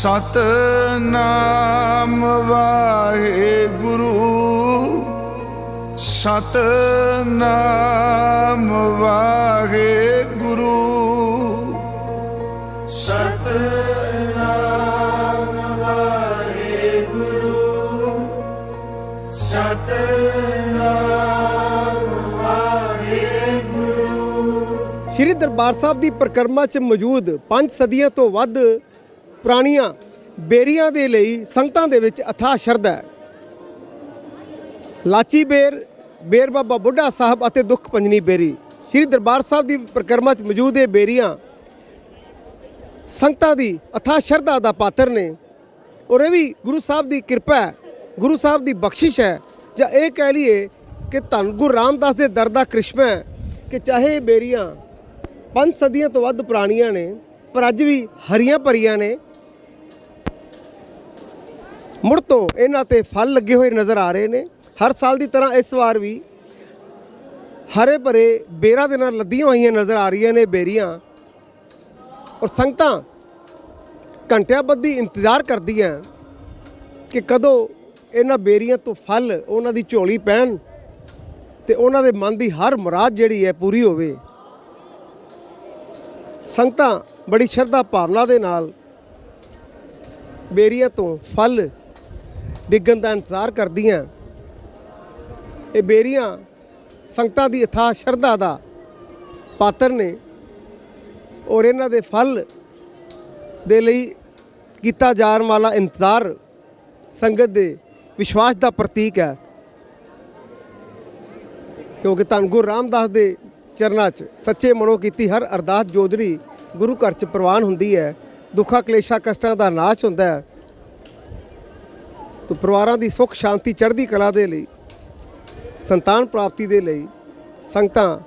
ਸਤਨਾਮ ਵਾਹਿਗੁਰੂ ਸਤਨਾਮ ਵਾਹਿਗੁਰੂ। ਸਤਨਾਮ ਵਾਹਿਗੁਰੂ ਸਤਨਾਮ ਵਾਹਿਗੁਰੂ। ਸ਼੍ਰੀ ਦਰਬਾਰ ਸਾਹਿਬ ਦੀ ਪਰਿਕਰਮਾ 'ਚ ਮੌਜੂਦ ਪੰਜ ਸਦੀਆਂ ਤੋਂ ਵੱਧ ਪੁਰਾਣੀਆਂ ਬੇਰੀਆਂ ਦੇ ਲਈ ਸੰਗਤਾਂ ਦੇ ਵਿੱਚ ਅਥਾਹ ਸ਼ਰਧਾ ਹੈ। ਲਾਚੀ ਬੇਰ ਬੇਰ ਬਾਬਾ ਬੁੱਢਾ ਸਾਹਿਬ ਅਤੇ ਦੁੱਖ ਪੰਜਨੀ ਬੇਰੀ। ਸ਼੍ਰੀ ਦਰਬਾਰ ਸਾਹਿਬ ਦੀ ਪਰਿਕਰਮਾ 'ਚ ਮੌਜੂਦ ਇਹ ਬੇਰੀਆਂ ਸੰਗਤਾਂ ਦੀ ਅਥਾਹ ਸ਼ਰਧਾ ਦਾ ਪਾਤਰ ਨੇ। ਔਰ ਇਹ ਵੀ ਗੁਰੂ ਸਾਹਿਬ ਦੀ ਕਿਰਪਾ ਹੈ, ਗੁਰੂ ਸਾਹਿਬ ਦੀ ਬਖਸ਼ਿਸ਼ ਹੈ। ਜਾਂ ਇਹ ਕਹਿ ਲਈਏ ਕਿ ਧੰਨ ਗੁਰੂ ਰਾਮਦਾਸ ਦੇ ਦਰ ਦਾ ਕ੍ਰਿਸ਼ਮਾ ਹੈ ਕਿ ਚਾਹੇ ਇਹ ਬੇਰੀਆਂ ਪੰਜ ਸਦੀਆਂ ਤੋਂ ਵੱਧ ਪੁਰਾਣੀਆਂ ਨੇ, ਪਰ ਅੱਜ ਵੀ ਹਰੀਆਂ ਭਰੀਆਂ ਨੇ। ਮੁੜ ਤੋਂ ਇਹਨਾਂ ਤੇ ਫਲ ਲੱਗੇ ਹੋਏ ਨਜ਼ਰ ਆ ਰਹੇ ਨੇ। ਹਰ ਸਾਲ ਦੀ ਤਰ੍ਹਾਂ ਇਸ ਵਾਰ ਵੀ ਹਰੇ ਭਰੇ ਬੇਰਾਂ ਦੇ ਨਾਲ ਲੱਦੀਆਂ ਹੋਈਆਂ ਨਜ਼ਰ ਆ ਰਹੀਆਂ ਨੇ ਬੇਰੀਆਂ। ਔਰ ਸੰਗਤਾਂ ਘੰਟਿਆਂ ਬੱਧੀ ਇੰਤਜ਼ਾਰ ਕਰਦੀਆਂ ਕਿ ਕਦੋਂ ਇਹਨਾਂ ਬੇਰੀਆਂ ਤੋਂ ਫਲ, ਉਹਨਾਂ ਦੀ ਝੋਲੀ ਪੈਣ ਤੇ ਉਹਨਾਂ ਦੇ ਮਨ ਦੀ ਹਰ ਮੁਰਾਦ ਜਿਹੜੀ ਹੈ ਪੂਰੀ ਹੋਵੇ। ਸੰਗਤਾਂ ਬੜੀ ਸ਼ਰਧਾ ਭਾਵਨਾ ਦੇ ਨਾਲ ਬੇਰੀਆਂ ਤੋਂ ਫਲ ਡਿੱਗਣ ਦਾ ਇੰਤਜ਼ਾਰ ਕਰਦੀਆਂ। ਇਹ ਬੇਰੀਆਂ ਸੰਗਤਾਂ ਦੀ ਅਥਾਹ ਸ਼ਰਧਾ ਦਾ ਪਾਤਰ ਨੇ ਔਰ ਇਹਨਾਂ ਦੇ ਫਲ ਦੇ ਲਈ ਕੀਤਾ ਜਾਣ ਵਾਲਾ ਇੰਤਜ਼ਾਰ ਸੰਗਤ ਦੇ ਵਿਸ਼ਵਾਸ ਦਾ ਪ੍ਰਤੀਕ ਹੈ। ਕਿਉਂਕਿ ਧੰਨ ਗੁਰੂ ਰਾਮਦਾਸ ਦੇ ਚਰਨਾਂ 'ਚ ਸੱਚੇ ਮਨੋਂ ਕੀਤੀ ਹਰ ਅਰਦਾਸ ਜੋਦੜੀ ਗੁਰੂ ਘਰ 'ਚ ਪ੍ਰਵਾਨ ਹੁੰਦੀ ਹੈ। ਦੁੱਖਾਂ ਕਲੇਸ਼ਾਂ ਕਸ਼ਟਾਂ ਦਾ ਨਾਸ਼ ਹੁੰਦਾ ਹੈ। ਤੋ ਪਰਿਵਾਰਾਂ ਦੀ ਸੁੱਖ, ਸ਼ਾਂਤੀ, ਚੜ੍ਹਦੀ ਕਲਾ ਦੇ ਲਈ, ਸੰਤਾਨ ਪ੍ਰਾਪਤੀ ਦੇ ਲਈ ਸੰਗਤਾਂ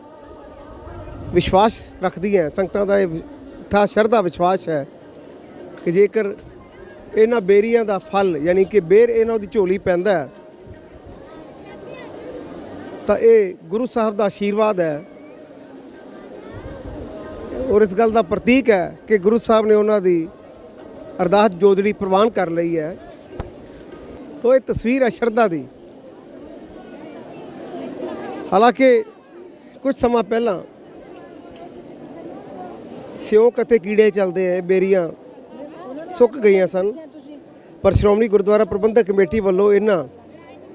ਵਿਸ਼ਵਾਸ ਰੱਖਦੀਆਂ। ਸੰਗਤਾਂ ਦਾ ਇਹ ਥਾ ਸ਼ਰਧਾ ਵਿਸ਼ਵਾਸ ਹੈ ਕਿ ਜੇਕਰ ਇਹਨਾਂ ਬੇਰੀਆਂ ਦਾ ਫਲ, ਯਾਨੀ ਕਿ ਬੇਰ ਇਹਨਾਂ ਦੀ ਝੋਲੀ ਪੈਂਦਾ ਹੈ, ਤਾਂ ਇਹ ਗੁਰੂ ਸਾਹਿਬ ਦਾ ਆਸ਼ੀਰਵਾਦ ਹੈ। ਔਰ ਇਸ ਗੱਲ ਦਾ ਪ੍ਰਤੀਕ ਹੈ ਕਿ ਗੁਰੂ ਸਾਹਿਬ ਨੇ ਉਹਨਾਂ ਦੀ ਅਰਦਾਸ ਜੋਦੜੀ ਪ੍ਰਵਾਨ ਕਰ ਲਈ ਹੈ। ਤੋ ਇਹ ਤਸਵੀਰ ਹੈ ਸ਼ਰਧਾ ਦੀ। ਹਾਲਾਂਕਿ ਕੁਝ ਸਮਾਂ ਪਹਿਲਾਂ ਸਿਉਂਕ ਅਤੇ ਕੀੜੇ ਚੱਲਦੇ ਐ ਬੇਰੀਆਂ ਸੁੱਕ ਗਈਆਂ ਸਨ। ਪਰ ਸ਼੍ਰੋਮਣੀ ਗੁਰਦੁਆਰਾ ਪ੍ਰਬੰਧਕ ਕਮੇਟੀ ਵੱਲੋਂ ਇਹਨਾਂ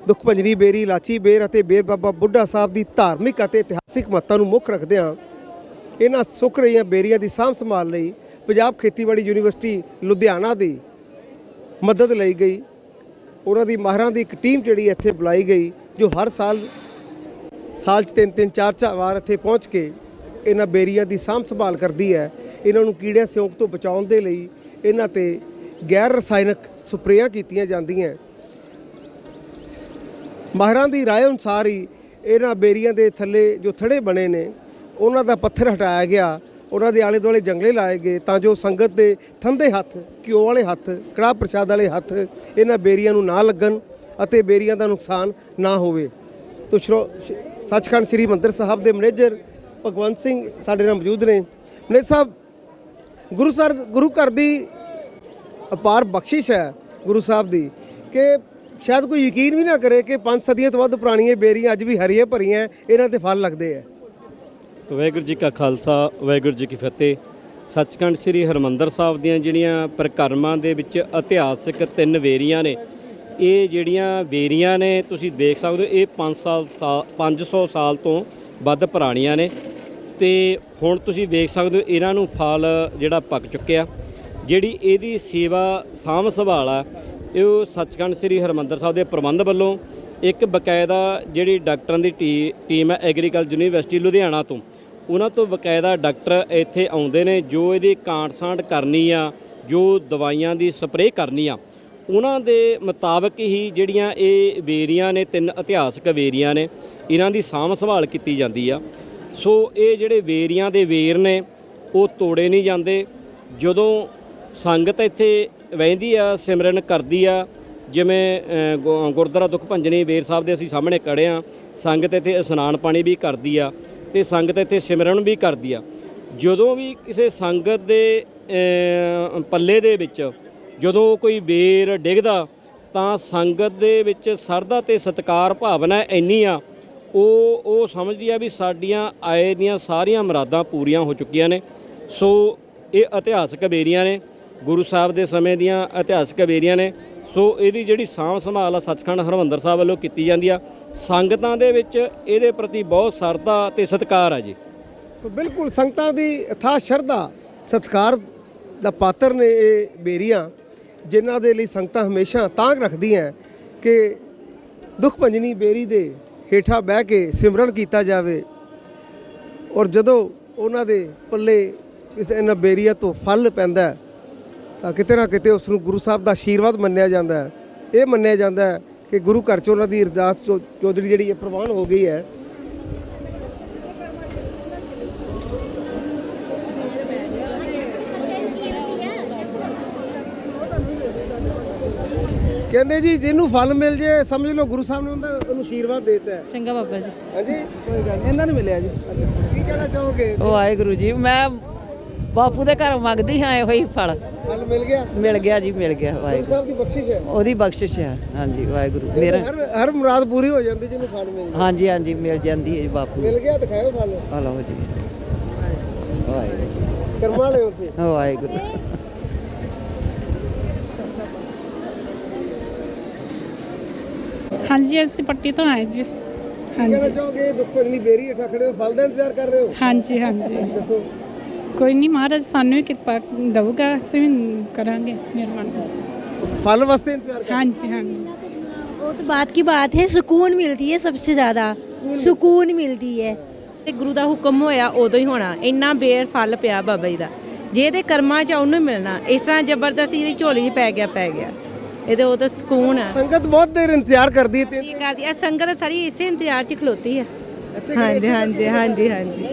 ਦੁੱਖ ਭੰਜਨੀ ਬੇਰੀ, ਲਾਚੀ ਬੇਰ ਅਤੇ ਬੇਰ ਬਾਬਾ ਬੁੱਢਾ ਸਾਹਿਬ ਦੀ ਧਾਰਮਿਕ ਅਤੇ ਇਤਿਹਾਸਿਕ ਮਹੱਤਤਾ ਨੂੰ ਮੁੱਖ ਰੱਖਦਿਆਂ ਇਹਨਾਂ ਸੁੱਕ ਰਹੀਆਂ ਬੇਰੀਆਂ ਦੀ ਸਾਂਭ ਸੰਭਾਲ ਲਈ ਪੰਜਾਬ ਖੇਤੀਬਾੜੀ ਯੂਨੀਵਰਸਿਟੀ ਲੁਧਿਆਣਾ ਦੀ ਮਦਦ ਲਈ ਗਈ। ਉਹਨਾਂ ਦੀ ਮਾਹਰਾਂ ਦੀ ਇੱਕ ਟੀਮ ਜਿਹੜੀ ਇੱਥੇ ਬੁਲਾਈ ਗਈ, ਜੋ ਹਰ ਸਾਲ ਸਾਲ 'ਚ ਤਿੰਨ ਤਿੰਨ, ਚਾਰ ਚਾਰ ਵਾਰ ਇੱਥੇ ਪਹੁੰਚ ਕੇ ਇਹਨਾਂ ਬੇਰੀਆਂ ਦੀ ਸਾਂਭ ਸੰਭਾਲ ਕਰਦੀ ਹੈ। ਇਹਨਾਂ ਨੂੰ ਕੀੜਿਆਂ ਸਿਉਂਕ ਤੋਂ ਬਚਾਉਣ ਦੇ ਲਈ ਇਹਨਾਂ ਤੇ ਗੈਰ ਰਸਾਇਣਕ ਸਪਰੇਆਂ ਕੀਤੀਆਂ ਜਾਂਦੀਆਂ। ਮਾਹਰਾਂ ਦੀ ਰਾਏ ਅਨੁਸਾਰ ਹੀ ਇਹਨਾਂ ਬੇਰੀਆਂ ਦੇ ਥੱਲੇ ਜੋ ਥੜੇ ਬਣੇ ਨੇ, ਉਹਨਾਂ ਦਾ ਪੱਥਰ ਹਟਾਇਆ ਗਿਆ। ਉਹਨਾਂ ਦੇ ਆਲੇ ਦੁਆਲੇ ਜੰਗਲੇ ਲਾਏ ਗਏ ਤਾਂ ਜੋ ਸੰਗਤ ਦੇ ਥੰਦੇ ਹੱਥ, ਘਿਓ ਵਾਲੇ ਹੱਥ, ਕੜਾਹ ਪ੍ਰਸ਼ਾਦ ਵਾਲੇ ਹੱਥ ਇਹਨਾਂ ਬੇਰੀਆਂ ਨੂੰ ਨਾ ਲੱਗਣ ਅਤੇ ਬੇਰੀਆਂ ਦਾ ਨੁਕਸਾਨ ਨਾ ਹੋਵੇ। ਤੋ ਸ਼੍ਰੋ ਸੱਚਖੰਡ ਸ੍ਰੀ ਮੰਦਰ ਸਾਹਿਬ ਦੇ ਮੈਨੇਜਰ ਭਗਵੰਤ ਸਿੰਘ ਸਾਡੇ ਨਾਲ ਮੌਜੂਦ ਨੇ। ਮੈਨੇਜਰ ਸਾਹਿਬ, ਗੁਰੂ ਸਰ ਗੁਰੂ ਘਰ ਦੀ ਅਪਾਰ ਬਖਸ਼ਿਸ਼ ਹੈ ਗੁਰੂ ਸਾਹਿਬ ਦੀ ਕਿ ਸ਼ਾਇਦ ਕੋਈ ਯਕੀਨ ਵੀ ਨਾ ਕਰੇ ਕਿ ਪੰਜ ਸਦੀਆਂ ਤੋਂ ਵੱਧ ਪੁਰਾਣੀਆਂ ਬੇਰੀਆਂ ਅੱਜ ਵੀ ਹਰੀਆਂ ਭਰੀਆਂ, ਇਹਨਾਂ ਤੇ ਫਲ ਲੱਗਦੇ ਆ। ਵਾਹਿਗੁਰੂ ਜੀ ਕਾ ਖਾਲਸਾ, ਵਾਹਿਗੁਰੂ ਜੀ ਕੀ ਫਤਿਹ। ਸੱਚਖੰਡ ਸ੍ਰੀ ਹਰਮੰਦਰ ਸਾਹਿਬ ਦੀਆਂ ਜਿਹੜੀਆਂ ਪ੍ਰਕਰਮਾਂ ਦੇ ਵਿੱਚ ਇਤਿਹਾਸਕ ਤਿੰਨ ਵੇਰੀਆਂ ਨੇ, ਇਹ ਜਿਹੜੀਆਂ ਵੇਰੀਆਂ ਨੇ, ਤੁਸੀਂ ਦੇਖ ਸਕਦੇ ਹੋ, ਇਹ 5 ਸਾਲ ਸਾ- 500 ਸਾਲ ਤੋਂ ਵੱਧ ਪੁਰਾਣੀਆਂ ਨੇ। ਤੇ ਹੁਣ ਤੁਸੀਂ ਦੇਖ ਸਕਦੇ ਹੋ, ਇਹਨਾਂ ਨੂੰ ਫਲ ਜਿਹੜਾ ਪੱਕ ਚੁੱਕਿਆ। ਜਿਹੜੀ ਇਹਦੀ ਸੇਵਾ ਸਾਂਭ ਸੰਭਾਲ ਆ, ਇਹ ਉਹ ਸੱਚਖੰਡ ਸ੍ਰੀ ਹਰਮੰਦਰ ਸਾਹਿਬ ਦੇ ਪ੍ਰਬੰਧ ਵੱਲੋਂ ਇੱਕ ਬਕਾਇਦਾ ਜਿਹੜੀ ਡਾਕਟਰਾਂ ਦੀ ਟੀਮ ਹੈ ਐਗਰੀਕਲਚਰ ਯੂਨੀਵਰਸਿਟੀ ਲੁਧਿਆਣਾ ਤੋਂ। ਉਹਨਾਂ ਤੋਂ ਬਕਾਇਦਾ ਡਾਕਟਰ ਇੱਥੇ ਆਉਂਦੇ ਨੇ ਜੋ ਇਹਦੀ ਕਾਂਟ-ਸਾਂਟ ਕਰਨੀ ਆ ਜੋ ਦਵਾਈਆਂ ਦੀ ਸਪਰੇਅ ਕਰਨੀ ਆ ਉਹਨਾਂ ਦੇ ਮੁਤਾਬਕ ਹੀ ਜਿਹੜੀਆਂ ਇਹ ਵੇਰੀਆਂ ਨੇ ਤਿੰਨ ਇਤਿਹਾਸਕ ਵੇਰੀਆਂ ਨੇ ਇਹਨਾਂ ਦੀ ਸਾਂਭ ਸੰਭਾਲ ਕੀਤੀ ਜਾਂਦੀ ਆ। ਸੋ ਇਹ ਜਿਹੜੇ ਵੇਰੀਆਂ ਦੇ ਵੇਰ ਨੇ ਉਹ ਤੋੜੇ ਨਹੀਂ ਜਾਂਦੇ। ਜਦੋਂ ਸੰਗਤ ਇੱਥੇ ਵਹਿੰਦੀ ਆ ਸਿਮਰਨ ਕਰਦੀ ਆ ਜਿਵੇਂ ਅ, ਗੁਰਦੁਆਰਾ ਦੁੱਖ ਭੰਜਨੀ ਵੇਰ ਸਾਹਿਬ ਦੇ ਅਸੀਂ ਸਾਹਮਣੇ ਖੜੇ ਆ ਸੰਗਤ ਇੱਥੇ ਇਸ਼ਨਾਨ ਪਾਣੀ ਵੀ ਕਰਦੀ ਆ ਤੇ ਸੰਗਤ ਇੱਥੇ ਸਿਮਰਨ ਵੀ ਕਰਦੀ ਆ। ਜਦੋਂ ਵੀ ਕਿਸੇ ਸੰਗਤ ਦੇ ਪੱਲੇ ਦੇ ਵਿੱਚ ਜਦੋਂ ਕੋਈ ਬੇਰ ਡਿੱਗਦਾ, ਤਾਂ ਸੰਗਤ ਦੇ ਵਿੱਚ ਸਰਦਾ ਤੇ ਸਤਿਕਾਰ ਭਾਵਨਾ ਇੰਨੀ ਆ, ਉਹ ਉਹ ਸਮਝਦੀ ਆ ਵੀ ਸਾਡੀਆਂ ਆਏ ਦੀਆਂ ਸਾਰੀਆਂ ਮੁਰਾਦਾਂ ਪੂਰੀਆਂ ਹੋ ਚੁੱਕੀਆਂ ਨੇ। ਸੋ ਇਹ ਇਤਿਹਾਸਕ ਬੇਰੀਆਂ ਨੇ, ਗੁਰੂ ਸਾਹਿਬ ਦੇ ਸਮੇਂ ਦੀਆਂ ਇਤਿਹਾਸਕ ਬੇਰੀਆਂ ਨੇ। ਸੋ ਇਹਦੀ ਜਿਹੜੀ ਸਾਂਭ ਸੰਭਾਲ ਆ ਸੱਚਖੰਡ ਹਰਮੰਦਰ ਸਾਹਿਬ ਵੱਲੋਂ ਕੀਤੀ ਜਾਂਦੀ ਆ। ਸੰਗਤਾਂ ਦੇ ਵਿੱਚ ਇਹਦੇ ਪ੍ਰਤੀ ਬਹੁਤ ਸਰਦਾ ਤੇ ਸਤਿਕਾਰ ਆ ਜੀ। ਬਿਲਕੁਲ ਸੰਗਤਾਂ ਦੀ ਅਥਾ ਸ਼ਰਧਾ, ਸਤਿਕਾਰ ਦਾ ਪਾਤਰ ਨੇ ਇਹ ਬੇਰੀਆਂ, ਜਿਨ੍ਹਾਂ ਦੇ ਲਈ ਸੰਗਤਾਂ ਹਮੇਸ਼ਾ ਤਾਂਗ ਰੱਖਦੀਆਂ ਕਿ ਦੁੱਖ ਭੰਜਨੀ ਬੇਰੀ ਦੇ ਹੇਠਾਂ ਬਹਿ ਕੇ ਸਿਮਰਨ ਕੀਤਾ ਜਾਵੇ ਔਰ ਜਦੋਂ ਉਹਨਾਂ ਦੇ ਪੱਲੇ ਇਸ ਇਹਨਾਂ ਬੇਰੀਆਂ ਤੋਂ ਫਲ ਪੈਂਦਾ ਤਾਂ ਕਿਤੇ ਨਾ ਕਿਤੇ ਉਸ ਨੂੰ ਗੁਰੂ ਸਾਹਿਬ ਦਾ ਆਸ਼ੀਰਵਾਦ ਮੰਨਿਆ ਜਾਂਦਾ ਹੈ। ਇਹ ਮੰਨਿਆ ਜਾਂਦਾ ਹੈ ਕਿ ਗੁਰੂ ਘਰ 'ਚ ਉਹਨਾਂ ਦੀ ਅਰਦਾਸ ਚੌ- ਚੌਧਰੀ ਜਿਹੜੀ ਹੈ ਪ੍ਰਵਾਨ ਹੋ ਗਈ ਹੈ। ਕਹਿੰਦੇ ਜੀ ਜਿਹਨੂੰ ਫਲ ਮਿਲ ਜੇ ਸਮਝ ਲਓ ਗੁਰੂ ਸਾਹਿਬ ਨੇ ਉਹਦਾ ਉਹਨੂੰ ਆਸ਼ੀਰਵਾਦ ਦੇਤਾ ਹੈ। ਚੰਗਾ ਬਾਬਾ ਜੀ। ਹਾਂਜੀ? ਕੋਈ ਗੱਲ ਇਹਨਾਂ ਨੂੰ ਮਿਲਿਆ ਜੀ। ਅੱਛਾ ਕੀ ਕਹਿਣਾ ਚਾਹੋਗੇ? ਵਾਹਿਗੁਰੂ ਜੀ ਮੈਂ ਬਾਪੂ ਦੇ ਘਰ ਮੰਗਦੀ ਹਾਂ ਇਹੋ ਹੀ ਫਲ। ਫਲ ਮਿਲ ਗਿਆ? ਮਿਲ ਗਿਆ ਜੀ ਮਿਲ ਗਿਆ ਗੁਰੂ ਵਾਹਿਗੁਰੂ। ਸਾਹਿਬ ਦੀ ਬਖਸ਼ਿਸ਼ ਹੈ। ਉਹਦੀ ਬਖਸ਼ਿਸ਼ ਹੈ ਹਾਂਜੀ ਵਾਹਿਗੁਰੂ। ਮੇਰਾ ਹਰ ਹਰ ਮੁਰਾਦ ਪੂਰੀ ਹੋ ਜਾਂਦੀ ਜਿਹਨੂੰ ਫਲ ਮਿਲ ਜਾਏ ਹਾਂਜੀ ਹਾਂਜੀ ਮਿਲ ਜਾਂਦੀ ਹੈ ਜੀ ਬਾਪੂ ਮਿਲ ਗਿਆ ਦਿਖਾਓ ਫਲ। ਹਲੋ ਜੀ। ਵਾਹਿਗੁਰੂ। ਕਰਮਾਂ ਵਾਲੇ ਹੋ ਸੀ ਵਾਹਿਗੁਰੂ। ਹਾਂਜੀ ਅਸੀਂ ਪੱਟੀ ਤੋਂ ਆਏ ਜੀ। ਹਾਂਜੀ। ਚਾਹੋਗੇ? ਦੁੱਖ ਭੰਜਨੀ ਬੇਰੀ ਹੇਠਾਂ ਖੜੇ ਹੋ ਫਲ ਦਾ ਇੰਤਜ਼ਾਰ ਕਰ ਰਹੇ ਹੋ? ਹਾਂਜੀ ਹਾਂਜੀ। ਦੱਸੋ। ਕੋਈ ਨਹੀਂ ਮਹਾਰਾਜ ਸਾਨੂੰ ਵੀ ਕਿਰਪਾ ਦਊਗਾ ਅਸੀਂ ਵੀ ਕਰਾਂਗੇ ਮਿਹਰਬਾਨੀ ਫਲ ਵਾਸਤੇ ਇੰਤਜ਼ਾਰ ਕਰ ਹਾਂਜੀ ਹਾਂਜੀ वो तो बात की बात है सुकून मिलती है सबसे ज़्यादा सुकून मिलती है ਤੇ ਗੁਰੂ ਦਾ ਹੁਕਮ ਹੋਇਆ ਉਦੋਂ ਹੀ ਹੋਣਾ ਇੰਨਾ ਬੇਰ ਫਲ ਪਿਆ ਬਾਬਾ ਜੀ ਦਾ ਜੇ ਇਹਦੇ ਕਰਮਾਂ 'ਚ ਆ, ਉਹਨੂੰ ਹੀ ਮਿਲਣਾ ਇਸ ਤਰ੍ਹਾਂ ਜ਼ਬਰਦਸਤੀ ਦੀ ਝੋਲੀ 'ਚ ਪੈ ਗਿਆ ਪੈ ਗਿਆ ਇਹਦੇ ਉਹ ਤਾਂ ਸਕੂਨ ਆ ਸੰਗਤ ਬਹੁਤ ਦੇਰ ਇੰਤਜ਼ਾਰ ਕਰਦੀ ਹੈ ਤੇ ਕੀ ਕਰਦੀ ਆ ਸੰਗਤ ਸਾਰੀ ਇਸੇ ਇੰਤਜ਼ਾਰ 'ਚ ਖਲੋਤੀ ਆ ਹਾਂਜੀ ਹਾਂਜੀ ਹਾਂਜੀ ਹਾਂਜੀ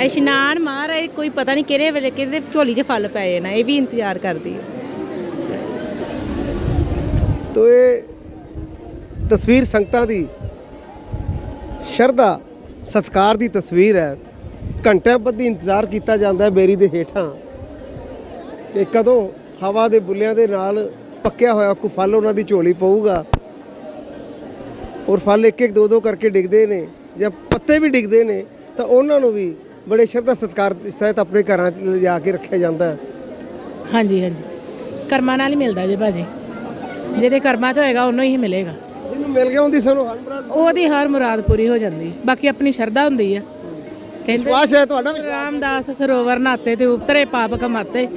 ਇਸ਼ਨਾਨ ਮਹਾਰਾਜ, ਕੋਈ ਪਤਾ ਨਹੀਂ ਕਿਹੜੇ ਵੇਲੇ ਕਿਹਦੇ ਝੋਲੀ 'ਚ ਫਲ ਪੈ ਜਾਣਾ ਇਹ ਵੀ ਇੰਤਜ਼ਾਰ ਕਰਦੀ ਆ ਤੋ ਇਹ ਤਸਵੀਰ ਸੰਗਤਾਂ ਦੀ ਸ਼ਰਧਾ, ਸਤਕਾਰ ਦੀ ਤਸਵੀਰ ਹੈ। ਘੰਟਿਆਂ ਬੱਧੀ ਇੰਤਜ਼ਾਰ ਕੀਤਾ ਜਾਂਦਾ ਹੈ ਬੇਰੀ ਦੇ ਹੇਠਾਂ। ਕਿ ਕਦੋਂ ਹਵਾ ਦੇ ਬੁੱਲਿਆਂ ਦੇ ਨਾਲ ਪੱਕਿਆ ਹੋਇਆ ਕੋਈ ਫਲ ਉਹਨਾਂ ਦੀ ਝੋਲੀ ਪਊਗਾ। ਔਰ ਫਲ ਇੱਕ ਇੱਕ ਦੋ ਦੋ ਕਰਕੇ ਡਿੱਗਦੇ ਨੇ ਜਾਂ ਪੱਤੇ ਵੀ ਡਿੱਗਦੇ ਨੇ, ਤਾਂ ਉਹਨਾਂ ਨੂੰ ਵੀ ਬੜੇ ਸ਼ਰਧਾ ਸਤਕਾਰ ਸਹਿਤ ਆਪਣੇ ਘਰਾਂ 'ਚ ਲਿਜਾ ਕੇ ਰੱਖਿਆ ਜਾਂਦਾ ਹੈ। ਹਾਂਜੀ ਹਾਂਜੀ। ਕਰਮਾਂ ਨਾਲ ਹੀ ਮਿਲਦਾ ਜੀ ਭਾਜੀ। ਜਿਹਦੇ ਕਰਮਾਂ 'ਚ ਹੋਏਗਾ ਉਹਨੂੰ ਹੀ ਮਿਲੇਗਾ। ਜਿਹਨੂੰ ਮਿਲ ਗਿਆ ਉਹਦੀ ਸਾਨੂੰ ਹਰ ਮੁਰਾਦ ਉਹਦੀ ਹਰ ਮੁਰਾਦ ਪੂਰੀ ਹੋ ਜਾਂਦੀ। ਬਾਕੀ ਆਪਣੀ ਸ਼ਰਧਾ ਹੁੰਦੀ ਆ। ਕਹਿੰਦੇ ਵਿਸ਼ਵਾਸ ਹੈ ਤੁਹਾਡਾ ਵੀ ਰਾਮਦਾਸ ਸਰੋਵਰ ਨਾਤੇ ਤੇ ਉਤਰੇ ਪਾਪ ਕਮਾਤੇ।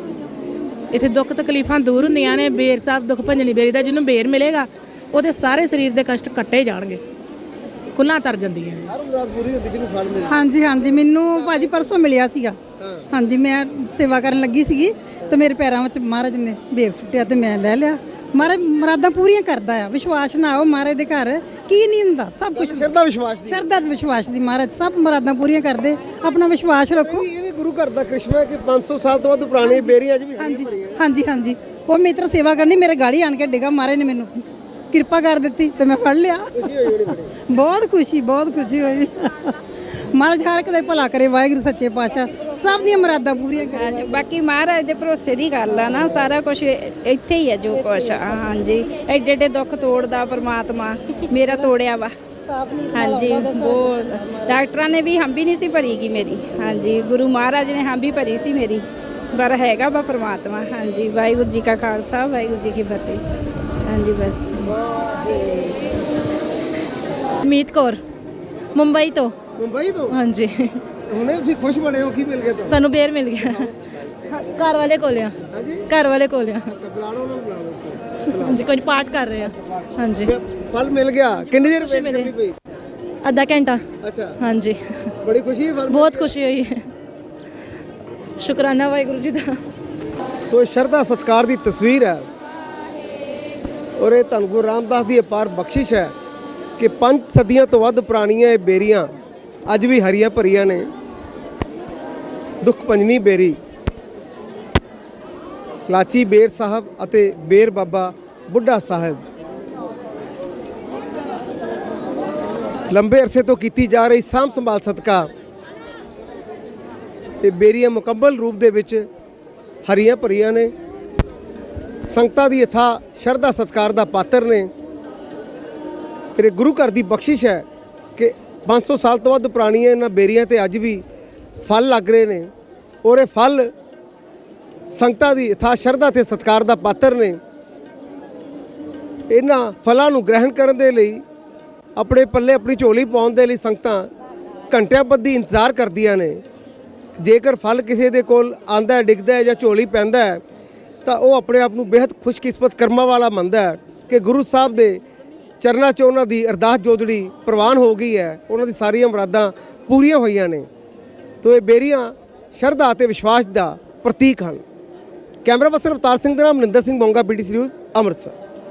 ਇੱਥੇ ਦੁੱਖ ਤਕਲੀਫਾਂ ਦੂਰ ਹੁੰਦੀਆਂ ਨੇ। ਬੇਰ ਸਾਹਿਬ ਦੁੱਖ ਭੰਜਨੀ ਬੇਰੀ ਦਾ ਜਿਹਨੂੰ ਬੇਰ ਮਿਲੇਗਾ ਉਹਦੇ ਸਾਰੇ ਸਰੀਰ ਦੇ ਕਸ਼ਟ ਕੱਟੇ ਜਾਣਗੇ। ਕੁੱਲਾਂ ਤਰ ਜਾਂਦੀਆਂ ਨੇ। ਹਰ ਮੁਰਾਦ ਪੂਰੀ ਹੁੰਦੀ ਜਿਹਨੂੰ ਫਲ ਮਿਲ। ਹਾਂਜੀ ਹਾਂਜੀ ਮੈਨੂੰ ਭਾਜੀ ਪਰਸੋਂ ਮਿਲਿਆ ਸੀਗਾ। ਹਾਂਜੀ ਮੈਂ ਸੇਵਾ ਕਰਨ ਲੱਗੀ ਸੀਗੀ ਤੇ ਮੇਰੇ ਪੈਰਾਂ ਵਿੱਚ ਮਹਾਰਾਜ ਨੇ ਬੇਰ ਸੁੱਟਿਆ ਤੇ ਮੈਂ ਲੈ ਲਿਆ। ਮਹਾਰਾਜ ਮੁਰਾਦਾਂ ਪੂਰੀਆਂ ਕਰਦਾ ਆ ਵਿਸ਼ਵਾਸ ਨਾ ਆਓ ਮਹਾਰਾਜ ਦੇ ਘਰ। ਕੀ ਨਹੀਂ ਹੁੰਦਾ ਸਭ ਕੁਝ ਸ਼ਰਧਾ ਵਿਸ਼ਵਾਸ ਦੀ ਸ਼ਰਧਾ ਤੇ ਵਿਸ਼ਵਾਸ ਦੀ ਮਹਾਰਾਜ ਸਭ ਮੁਰਾਦਾਂ ਪੂਰੀਆਂ ਕਰਦੇ। ਆਪਣਾ ਵਿਸ਼ਵਾਸ ਰੱਖੋ। ਇਹ ਵੀ ਗੁਰੂ ਘਰ ਦਾ ਕ੍ਰਿਸ਼ਮਾ ਕਿ 500 ਸਾਲ ਤੋਂ ਵੱਧ ਪੁਰਾਣੀ ਬੇਰੀਆਂ 'ਚ ਵੀ ਹਾਂਜੀ ਹਾਂਜੀ ਹਾਂਜੀ। ਉਹ ਮੇਰੀ ਤਰ੍ਹਾਂ ਸੇਵਾ ਕਰਨੀ ਮੇਰੇ ਗਾੜੀ ਆਣ ਕੇ ਡਿੱਗਾ ਮਹਾਰਾਜ ਨੇ ਮੈਨੂੰ ਕਿਰਪਾ ਕਰ ਦਿੱਤੀ ਤੇ ਮੈਂ ਫੜ ਲਿਆ। ਬਹੁਤ ਖੁਸ਼ੀ ਬਹੁਤ ਖੁਸ਼ੀ ਹੋਈ। ਮਹਾਰਾਜ ਹਰ ਇੱਕ ਦਾ ਭਲਾ ਕਰੇ ਵਾਹਿਗੁਰੂ ਸੱਚੇ ਪਾਤਸ਼ਾਹ ਸਭ ਦੀਆਂ ਮੁਰਾਦਾਂ ਪੂਰੀਆਂ ਕਰੇ। ਹਾਂਜੀ ਬਾਕੀ ਮਹਾਰਾਜ ਦੇ ਭਰੋਸੇ ਦੀ ਗੱਲ ਆ ਨਾ ਸਾਰਾ ਕੁਝ ਇੱਥੇ ਹੀ ਆ ਜੋ ਆ। ਹਾਂਜੀ ਐਡੇ ਐਡੇ ਦੁੱਖ ਤੋੜਦਾ ਪ੍ਰਮਾਤਮਾ ਮੇਰਾ ਤੋੜਿਆ ਵਾ। ਹਾਂਜੀ ਬਹੁਤ। ਡਾਕਟਰਾਂ ਨੇ ਵੀ ਹੰਬੀ ਨਹੀਂ ਸੀ ਭਰੀ ਗੀ ਮੇਰੀ। ਹਾਂਜੀ ਗੁਰੂ ਮਹਾਰਾਜ ਨੇ ਹੰਬੀ ਭਰੀ ਸੀ ਮੇਰੀ। ਪਰ ਹੈਗਾ ਵਾ ਪ੍ਰਮਾਤਮਾ। ਹਾਂਜੀ ਵਾਹਿਗੁਰੂ ਜੀ ਕਾ ਖਾਲਸਾ ਵਾਹਿਗੁਰੂ ਜੀ ਕੀ ਫਤਿਹ। ਹਾਂਜੀ ਬਸ। ਮੀਤ ਕੌਰ ਮੁੰਬਈ ਤੋਂ। ਮੁੰਬਈ ਤੋਂ? ਹਾਂਜੀ। ਹੁਣੇ ਤੁਸੀਂ ਖੁਸ਼ ਬਣੇ ਹੋ ਕੀ ਮਿਲ ਗਿਆ ਤੁਹਾਨੂੰ? ਸਾਨੂੰ ਬੇਰ ਮਿਲ ਗਿਆ। ਘਰ ਵਾਲੇ ਕੋਲ ਆ। ਹਾਂਜੀ? ਘਰ ਵਾਲੇ ਕੋਲ ਆ। ਅੱਛਾ ਬੁਲਾਣੋ ਨਾ ਬੁਲਾਣੋ ਹਾਂਜੀ ਕੋਈ ਪਾਠ ਕਰ ਰਹੇ ਆ। ਹਾਂਜੀ। ਫਲ ਮਿਲ ਗਿਆ। ਕਿੰਨੀ ਦੇਰ ਵੇਟ ਮਿਲੇ। ਕਰਨੀ ਪਈ? ਅੱਧਾ ਘੰਟਾ। ਅੱਛਾ। ਹਾਂਜੀ। ਬੜੀ ਖੁਸ਼ੀ ਹੈ ਫਲ ਬਹੁਤ ਖੁਸ਼ੀ ਹੋਈ। ਹੈ ਸ਼ੁਕਰਾਨਾ ਵਾਹਿਗੁਰੂ ਜੀ ਦਾ। ਤੋਂ ਸ਼ਰਧਾ ਸਤਕਾਰ ਦੀ ਤਸਵੀਰ ਹੈ। ਔਰ ਇਹ ਧੰਨ ਗੁਰੂ ਰਾਮਦਾਸ ਦੀ ਅਪਾਰ ਬਖਸ਼ਿਸ਼ ਹੈ ਕਿ ਪੰਜ ਸਦੀਆਂ ਤੋਂ ਵੱਧ ਪੁਰਾਣੀਆਂ ਇਹ ਬੇਰੀਆਂ ਅੱਜ ਵੀ ਹਰੀਆਂ ਭਰੀਆਂ ਨੇ। ਦੁੱਖ ਪੰਜਨੀ ਬੇਰੀ, ਲਾਚੀ ਬੇਰ ਸਾਹਿਬ ਅਤੇ ਬੇਰ ਬਾਬਾ ਬੁੱਢਾ ਸਾਹਿਬ। ਲੰਬੇ ਅਰਸੇ ਤੋਂ ਕੀਤੀ ਜਾ ਰਹੀ ਸਾਂਭ ਸੰਭਾਲ ਸਦਕਾ ਇਹ ਬੇਰੀਆਂ ਮੁਕੰਮਲ ਰੂਪ ਦੇ ਵਿੱਚ ਹਰੀਆਂ ਭਰੀਆਂ ਨੇ। ਸੰਗਤਾਂ ਦੀ ਯਥਾ ਸ਼ਰਧਾ ਸਤਕਾਰ ਦਾ ਪਾਤਰ ਨੇ। ਮੇਰੇ ਗੁਰੂ ਘਰ ਦੀ ਬਖਸ਼ਿਸ਼ ਹੈ ਕਿ 500 ਸਾਲ ਤੋਂ ਵੱਧ ਪੁਰਾਣੀਆਂ ਇਹਨਾਂ ਬੇਰੀਆਂ ਤੇ ਅੱਜ ਵੀ ਫਲ ਲੱਗ ਰਹੇ ਨੇ ਔਰ ਇਹ ਫਲ ਸੰਗਤਾਂ ਦੀ ਯਥਾ ਸ਼ਰਧਾ ਤੇ ਸਤਕਾਰ ਦਾ ਪਾਤਰ ਨੇ। ਇਹਨਾਂ ਫਲਾਂ ਨੂੰ ਗ੍ਰਹਿਣ ਕਰਨ ਦੇ ਲਈ, ਆਪਣੇ ਪੱਲੇ ਆਪਣੀ ਝੋਲੀ ਪਾਉਣ ਦੇ ਲਈ ਸੰਗਤਾਂ ਘੰਟਿਆਂ ਬੱਧੀ ਇੰਤਜ਼ਾਰ ਕਰਦੀਆਂ ਨੇ। ਜੇਕਰ ਫਲ ਕਿਸੇ ਦੇ ਕੋਲ ਆਂਦਾ ਡਿੱਗਦਾ ਜਾਂ ਝੋਲੀ ਪੈਂਦਾ ਤਾਂ ਉਹ ਆਪਣੇ ਆਪ ਨੂੰ ਬੇहद ਖੁਸ਼ਕਿਸਮਤ ਕਰਮਾਂ ਵਾਲਾ ਮੰਨਦਾ ਹੈ ਕਿ ਗੁਰੂ ਸਾਹਿਬ ਦੇ ਚਰਨਾਂ 'ਚ ਉਹਨਾਂ ਦੀ ਅਰਦਾਸ ਜੋਦੜੀ ਪ੍ਰਵਾਨ ਹੋ ਗਈ ਹੈ, ਉਹਨਾਂ ਦੀ ਸਾਰੀਆਂ ਮੁਰਾਦਾਂ ਪੂਰੀਆਂ ਹੋਈਆਂ ਨੇ। ਤੋ ਇਹ ਬੇਰੀਆਂ ਸ਼ਰਧਾ ਅਤੇ ਵਿਸ਼ਵਾਸ ਦਾ ਪ੍ਰਤੀਕ ਹਨ। ਕੈਮਰਾ ਪਰਸਨ ਅਵਤਾਰ ਸਿੰਘ ਦੇ ਨਾਮ ਮਨਿੰਦਰ ਸਿੰਘ ਮੋਂਗਾ ਪੀਟੀਸੀ ਨਿਊਜ਼ ਅੰਮ੍ਰਿਤਸਰ।